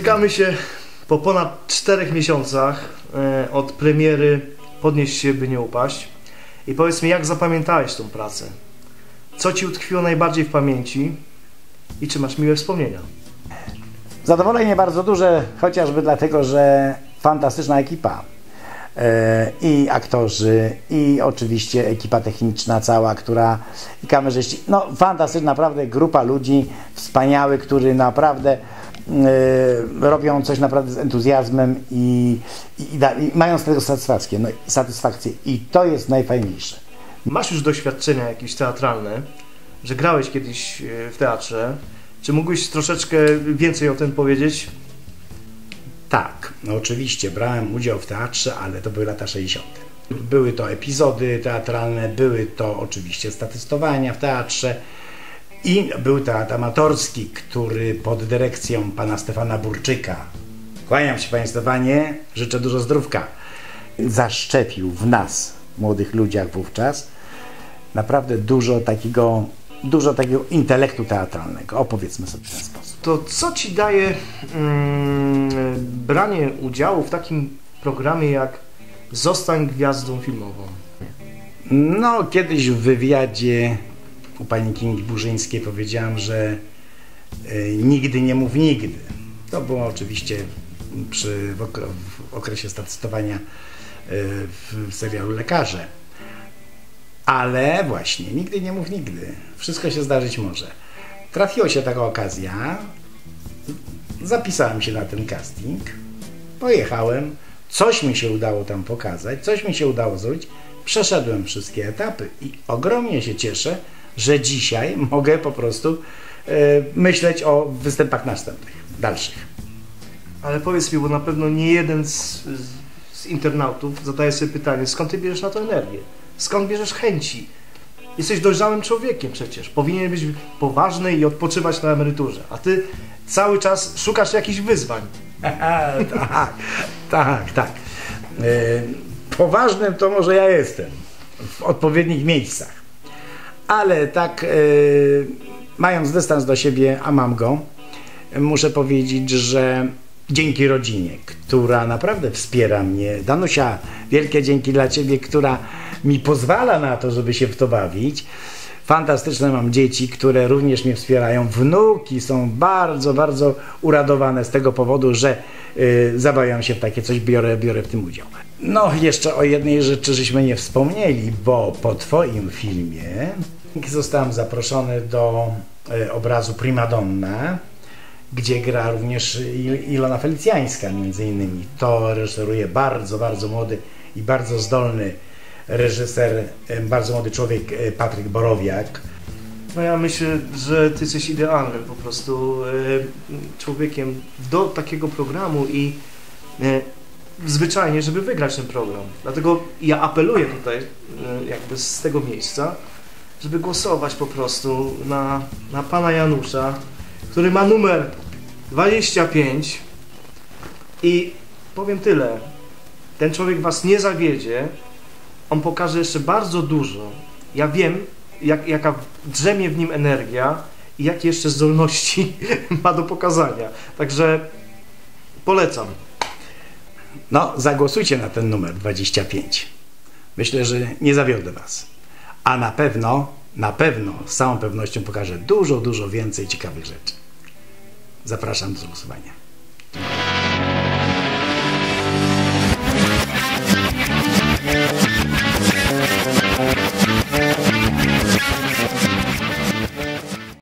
Spotykamy się po ponad czterech miesiącach e, od premiery Podnieść się, by nie upaść. I powiedz mi, jak zapamiętałeś tą pracę? Co Ci utkwiło najbardziej w pamięci i czy masz miłe wspomnienia? Zadowolenie bardzo duże, chociażby dlatego, że fantastyczna ekipa. E, I aktorzy, i oczywiście ekipa techniczna cała, która i kamerzyści. No, fantastyczna, naprawdę grupa ludzi wspaniałych, którzy naprawdę robią coś naprawdę z entuzjazmem i, i, i, da, i mają z tego satysfakcję, no, satysfakcję. I to jest najfajniejsze. Masz już doświadczenia jakieś teatralne, że grałeś kiedyś e, w teatrze. Czy mógłbyś troszeczkę więcej o tym powiedzieć? Tak, no oczywiście brałem udział w teatrze, ale to były lata 60. Były to epizody teatralne, były to oczywiście statystowania w teatrze i był teatr amatorski, który pod dyrekcją pana Stefana Burczyka, kłaniam się panie Stefanie, życzę dużo zdrówka, zaszczepił w nas, młodych ludziach wówczas, naprawdę dużo takiego, dużo takiego intelektu teatralnego, opowiedzmy sobie w ten sposób. To co Ci daje mm, branie udziału w takim programie jak Zostań gwiazdą filmową? No, kiedyś w wywiadzie u pani Kingi Burzyńskiej powiedziałam, że y, nigdy nie mów nigdy. To było oczywiście przy, w, okre, w okresie statystowania y, w serialu Lekarze. Ale właśnie, nigdy nie mów nigdy. Wszystko się zdarzyć może. Trafiła się taka okazja. Zapisałem się na ten casting. Pojechałem. Coś mi się udało tam pokazać, coś mi się udało zrobić. Przeszedłem wszystkie etapy i ogromnie się cieszę, że dzisiaj mogę po prostu e, myśleć o występach następnych, dalszych. Ale powiedz mi, bo na pewno nie jeden z, z, internautów zadaje sobie pytanie, skąd Ty bierzesz na to energię? Skąd bierzesz chęci? Jesteś dojrzałym człowiekiem przecież. Powinien być poważny i odpoczywać na emeryturze. A Ty cały czas szukasz jakichś wyzwań. tak, tak, tak. E, poważnym to może ja jestem w odpowiednich miejscach. Ale tak, e, mając dystans do siebie, a mam go, muszę powiedzieć, że dzięki rodzinie, która naprawdę wspiera mnie, Danusia, wielkie dzięki dla Ciebie, która mi pozwala na to, żeby się w to bawić. Fantastyczne mam dzieci, które również mnie wspierają. Wnuki są bardzo, bardzo uradowane z tego powodu, że y, zabawiam się w takie coś, biorę, biorę w tym udział. No, jeszcze o jednej rzeczy żeśmy nie wspomnieli, bo po Twoim filmie zostałem zaproszony do y, obrazu Primadonna, gdzie gra również Ilona Felicjańska między innymi. To reżyseruje bardzo, bardzo młody i bardzo zdolny reżyser, bardzo młody człowiek Patryk Borowiak. No ja myślę, że ty jesteś idealnym po prostu e, człowiekiem do takiego programu i e, zwyczajnie, żeby wygrać ten program. Dlatego ja apeluję tutaj e, jakby z tego miejsca, żeby głosować po prostu na, na pana Janusza, który ma numer 25 i powiem tyle, ten człowiek was nie zawiedzie, on pokaże jeszcze bardzo dużo. Ja wiem, jak, jaka drzemie w nim energia i jakie jeszcze zdolności ma do pokazania. Także polecam. No, zagłosujcie na ten numer 25. Myślę, że nie zawiodę Was. A na pewno, na pewno, z całą pewnością pokażę dużo, dużo więcej ciekawych rzeczy. Zapraszam do głosowania.